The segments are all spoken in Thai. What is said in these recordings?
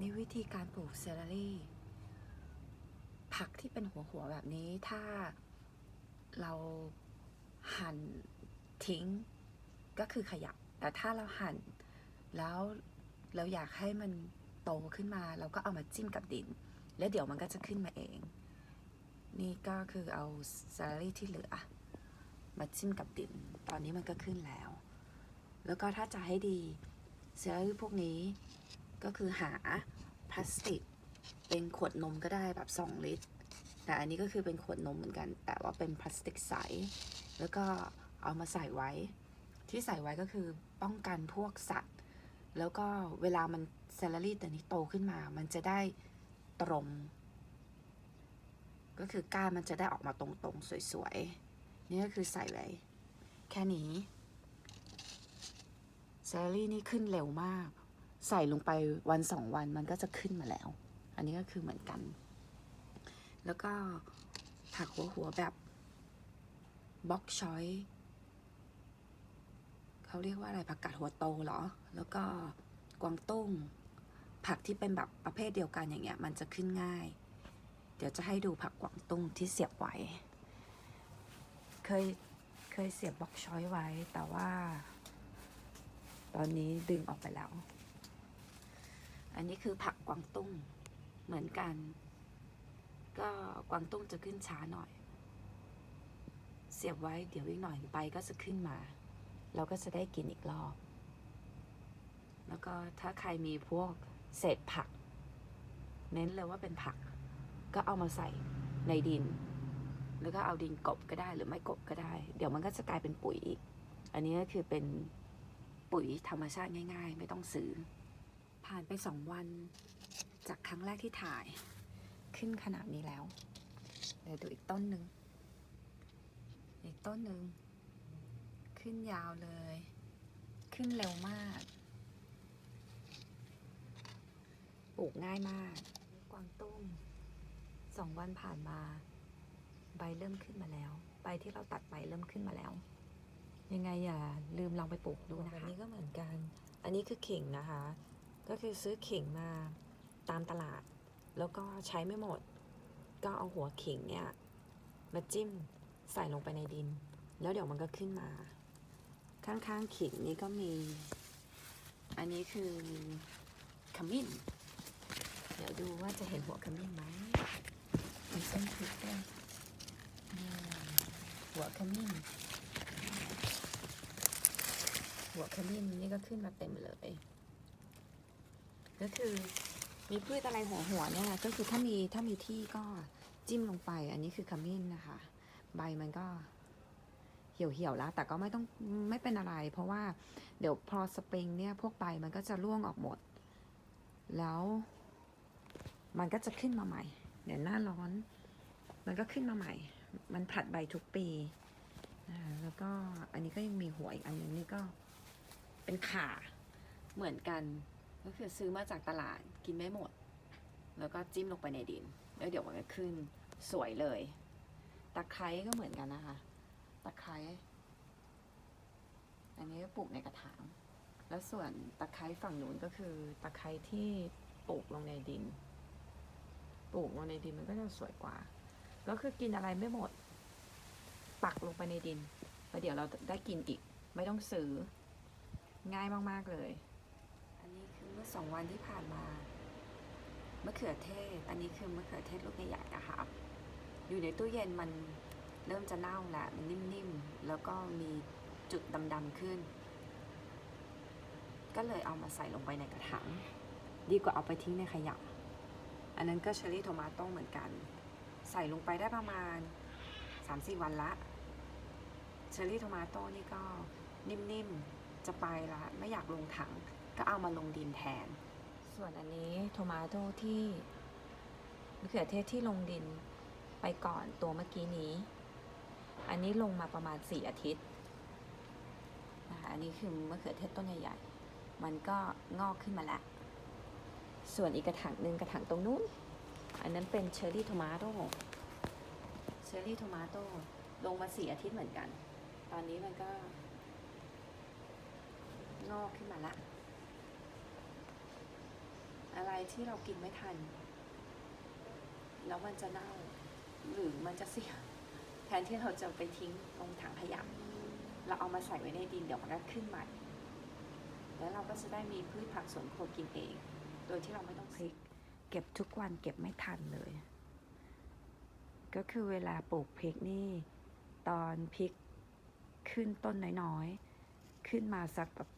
นี่วิธีการปลูกเซลลี่ ผักที่เป็นหัวหัวๆแบบนี้ถ้าเราหั่นทิ้งก็คือขยะแต่ถ้าเราหั่นแล้วเราอยากให้มันโตขึ้นมา เราก็เอามาจิ้มกับดิน แล้วเดี๋ยวมันก็จะขึ้นมาเอง นี่ก็คือเอาเซลลารี่ที่เหลือ มาจิ้มกับดิน ตอนนี้มันก็ขึ้นแล้ว แล้วก็ถ้าจะให้ดีเซลลารี่พวกนี้ ก็คือหาพลาสติก เป็นขวดนมก็ได้แบบ 2 ลิตร แต่อันนี้ก็คือเป็นขวดนมเหมือนกัน แต่ว่าเป็นพลาสติกใส แล้วก็เอามาใส่ไว้ ที่ใส่ไว้ก็คือป้องกันพวกสัตว์ แล้วก็เวลามันเซลลารี่ตัวนี้โตขึ้นมา มันจะได้ตรง ก็คือก้านมันจะได้ออกมาตรงๆ สวยๆ นี่ก็คือใส่ไว้ แค่นี้เซลลารี่นี่ขึ้นเร็วมาก ใส่ลงไปวันสองวันมันก็จะขึ้นมาแล้ว อันนี้ก็คือเหมือนกัน แล้วก็ผักหัวหัวแบบบ็อกชอยเขาเรียกว่าอะไรผักกาดหัวโตเหรอ แล้วก็กวางตุ้ง ผักที่เป็นแบบประเภทเดียวกันอย่างเงี้ย มันจะขึ้นง่าย เดี๋ยวจะให้ดูผักกวางตุ้งที่เสียบไว้ เคยเคยเสียบบ็อกชอยไว้แต่ว่า ตอนนี้ดึงออกไปแล้ว อันนี้คือผักกวางตุ้งเหมือนกัน ก็กวางตุ้งจะขึ้นช้าหน่อย เสียบไว้เดี๋ยวอีกหน่อยใบก็จะขึ้นมา เราก็จะได้กินอีกรอบ แล้วก็ถ้าใครมีพวกเศษผัก เน้นเลยว่าเป็นผัก ก็เอามาใส่ในดิน แล้วก็เอาดินกบก็ได้หรือไม่กบก็ได้ เดี๋ยวมันก็จะกลายเป็นปุ๋ยอีก อันนี้ก็คือเป็นปุ๋ยธรรมชาติง่าย ๆ ไม่ต้องซื้อ ผ่านไปสองวัน จากครั้งแรกที่ถ่าย ขึ้นขนาดนี้แล้ว เดี๋ยวดูอีกต้นหนึ่ง อีกต้นหนึ่ง ขึ้นยาวเลย ขึ้นเร็วมาก ปลูกง่ายมาก กวางตุ้งสองวันผ่านมา ใบเริ่มขึ้นมาแล้ว ใบที่เราตัดไปเริ่มขึ้นมาแล้ว ยังไงอย่าลืมลองไปปลูกดูนะคะ อันนี้ก็เหมือนกัน อันนี้คือขิงนะคะ ก็คือซื้อขิงมาตามตลาด แล้วก็ใช้ไม่หมด ก็เอาหัวขิงเนี่ยมาจิ้มใส่ลงไปในดิน แล้วเดี๋ยวมันก็ขึ้นมา ข้างๆขิงนี้ก็มี อันนี้คือขมิ้น เดี๋ยวดูว่าจะเห็นหัวขมิ้นไหมมีต้นพริกด้วยนี่หัวขมิ้น หัวขมิ้นนี่ก็ขึ้นมาเต็มเลย ก็คือมีพืชอะไรหัวหัวๆเนี่ยก็คือถ้ามีถ้ามีที่ก็จิ้มลงไป อันนี้คือขมิ้นนะคะ ใบมันก็เหี่ยวเหี่ยวๆแล้ว แต่ก็ไม่ต้องไม่เป็นอะไร เพราะว่าเดี๋ยวพอสปริงเนี่ยพวกใบมันก็จะร่วงออกหมด แล้วมันก็จะขึ้นมาใหม่เดี๋ยวหน้าร้อน มันก็ขึ้นมาใหม่ มันผลัดใบทุกปีแล้วก็อันนี้ก็ยังมีหัวอีกอันนึงนี่ก็เป็นขาเหมือนกัน ก็คือซื้อมาจากตลาดกินไม่หมด แล้วก็จิ้มลงไปในดิน แล้วเดี๋ยวมันก็ขึ้นสวยเลยตะไคร้ก็เหมือนกันนะคะตะไคร้อันนี้ก็ปลูกในกระถาง แล้วส่วนตะไคร้ฝั่งนู้นก็คือตะไคร้ที่ปลูกลงในดิน ปลูกลงในดินมันก็จะสวยกว่า ก็คือกินอะไรไม่หมด ปักลงไปในดินแล้วเดี๋ยวเราได้กินอีก ไม่ต้องซื้อ ง่ายมาก ๆ เลย มื่อสองวันที่ผ่านมามะเขือเทศ อันนี้คือมะเขือเทศลูกใหญ่ๆนะคะอยู่ในตู้เย็นมันเริ่มจะเน่าแล้วมันนิ่มๆ แล้วก็มีจุดดำๆขึ้น ก็เลยเอามาใส่ลงไปในกระถางดีกว่าเอาไปทิ้งในขยะ อันนั้นก็เชอรี่โทมาโต้เหมือนกัน ใส่ลงไปได้ประมาณ 3-4 วันละเชอร์รี่โทมาโต้นี่ก็นิ่มๆ จะไปละไม่อยากลงถัง ก็เอามาลงดินแทน ส่วนอันนี้โทมาโตที่มะเขือเทศที่ลงดินไปก่อนตัวเมื่อกี้นี้ อันนี้ลงมาประมาณ 4 อาทิตย์นะคะอันนี้คือมะเขือเทศต้นใหญ่ๆ มันก็งอกขึ้นมาแล้ว ส่วนอีกกระถางหนึ่งกระถางตรงนู้น อันนั้นเป็นเชอร์รี่โทมาโตเชอร์รี่โทมาโตลงมาสี่อาทิตย์เหมือนกัน ตอนนี้มันก็งอกขึ้นมาละ อั อะไร ที่เรากินไม่ทัน แล้วมันจะเน่า หรือมันจะเสีย แทนที่เราจะไปทิ้งลงถังขยะเราเอามาใส่ไว้ในดินเดี๋ยวมันก็ขึ้นใหม่แล้วเราก็จะได้มีพืชผักสวนครัวกินเอง โดยที่เราไม่ต้องพริก เก็บทุกวันเก็บไม่ทันเลย ก็คือเวลาปลูกพริกนี่ ตอนพริกขึ้นต้นน้อยๆ ขึ้นมาสักแบบ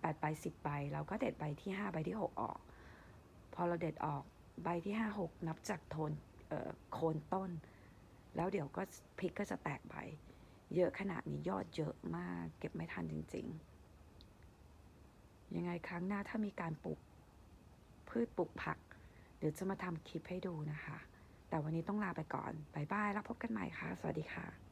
แปดใบสิบใบ เราก็เด็ดใบที่ห้าใบที่หกออก พอเราเด็ดออกใบที่ห้าหกนับจากโทนโคนต้น แล้วเดี๋ยวก็พริกก็จะแตกใบ เยอะขนาดนี้ยอดเยอะมาก เก็บไม่ทันจริง ๆ ยังไงครั้งหน้าถ้ามีการปลูกพืชปลูกผัก เดี๋ยวจะมาทำคลิปให้ดูนะคะ แต่วันนี้ต้องลาไปก่อนบายบาย แล้วพบกันใหม่ค่ะ สวัสดีค่ะ